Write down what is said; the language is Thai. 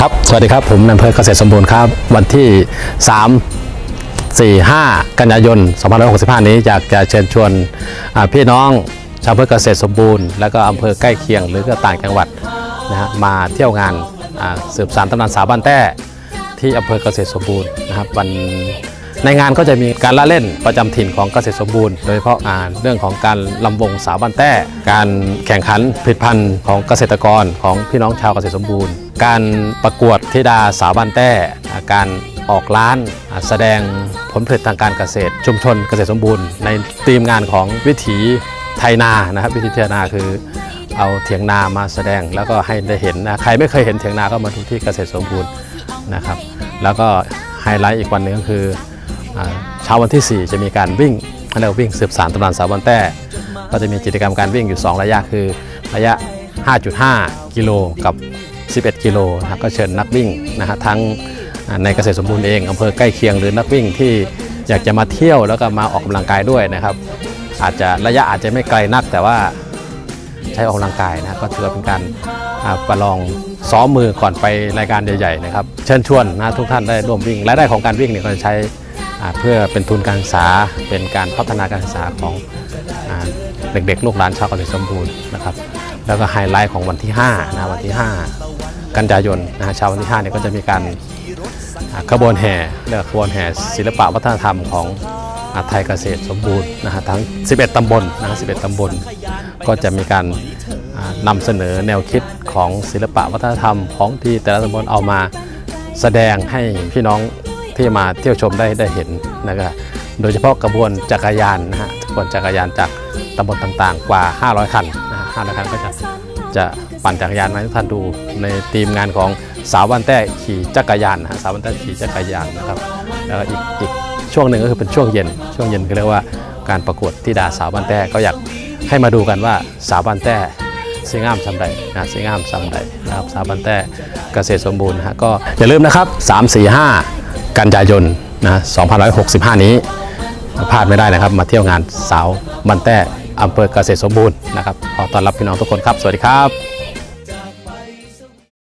ครับ สวัสดีครับ ผมนายอำเภอเกษตรสมบูรณ์ครับ วันที่ 3 4 5 กันยายน 2565 นี้อยากจะเชิญชวนพี่น้องชาวอำเภอเกษตรสมบูรณ์ และก็อำเภอใกล้เคียงหรือก็ต่างจังหวัดนะฮะมาเที่ยวงานสืบสานตำนานสาวบ้านแต้ที่อำเภอเกษตรสมบูรณ์นะครับวัน ในงานก็จะมีการละเล่นประจำถิ่นของเกษตรสมบูรณ์ โดยเฉพาะาเรื่องของการลำวงสาวบ้านแต้ การแข่งขันผลิตภัณฑ์ของเกษตรกรของพี่น้องชาวเกษตรสมบูรณ์ การประกวดธิดาสาวบ้านแต้อ่การออกร้านาแสดงผลผลิตทางการเกษตร ชุมชนเกษตรสมบูรณ์ ในธีมงานของวิถีไทยนานะครับวิถีไทยนาคือเอาเถียงนามาแสดงแล้วก็ให้ได้เห็นนะใครไม่เคยเห็นเถียงนาก็มาดูที่เกษตรสมบูรณ์นะครับ แล้วก็ไฮไลท์อีกวันหนึ่งก็คือ เช้าวันที่ 4 จะมีการวิ่งเรียกว่าวิ่งสืบสารตำนานสาวบันแต้ ก็จะมีกิจกรรมการวิ่งอยู่ 2 ระยะคือระยะ 5.5 กิโลกับ 11 กิโลนะก็เชิญนักวิ่งนะฮะทั้งในเกษตรสมบูรณ์เองอำเภอใกล้เคียงหรือนักวิ่งที่อยากจะมาเที่ยวแล้วก็มาออกกำลังกายด้วยนะครับ อาจจะระยะอาจจะไม่ไกลนักแต่ว่าใช้ออกกำลังกายนะก็ถือว่าเป็นการอ่าประลองซ้อมมือก่อนไปรายการใหญ่ๆนะครับ เชิญชวนนะทุกท่านได้ร่วมวิ่งรายได้ของการวิ่งเนี่ยก็จะใช้ เพื่อเป็นทุนการศึกษาเป็นการพัฒนาการศึกษาของเด็กๆ ลูกหลานชาวเกษตรสมบูรณ์นะครับแล้วก็ไฮไลท์ของวันที่5นะวันที่ 5 กันยายนนะชาววันที่5เนี่ยก็จะมีการขบวนแห่เรียกขบวนแห่ศิลปะวัฒนธรรมของอไทยเกษตรสมบูรณ์นะฮะทั้ง 11 ตำบลนะฮะ11 ตำบล ก็จะมีการอ่านำเสนอแนวคิดของศิลปะวัฒนธรรมของที่แต่ละตำบลเอามาแสดงให้พี่น้อง ที่มาเที่ยวชมได้ได้เห็นนะครับโดยเฉพาะกระบวนจักรยานนะฮะกระบวนจักรยานจากตำบลต่างๆ กว่า 500 คันนะฮะ500 คันก็จะจะปั่นจักรยานมาให้ทุกท่านดูในทีมงานของสาววันแต้ขี่จักรยานนะสาววันแต้ขี่จักรยานนะครับแล้วก็อีกอีกช่วงหนึ่งก็คือเป็นช่วงเย็น ช่วงเย็นก็เรียกว่าการประกวดที่ดาสาวบ้านแต้ก็อยากให้มาดูกันว่าสาวบ้านแต้สวยงามสำใดนะสวยงามสำใดนะครับสาวบ้านแต้เกษตรสมบูรณ์นะฮะก็อย่าลืมนะครับ 3 4 5 กันยายนนะ2565 นี้พลาดไม่ได้นะครับ มาเที่ยวงานสาวบันแต้อำเภอเกษตรสมบูรณ์นะครับขอต้อนรับพี่น้องทุกคนครับ สวัสดีครับ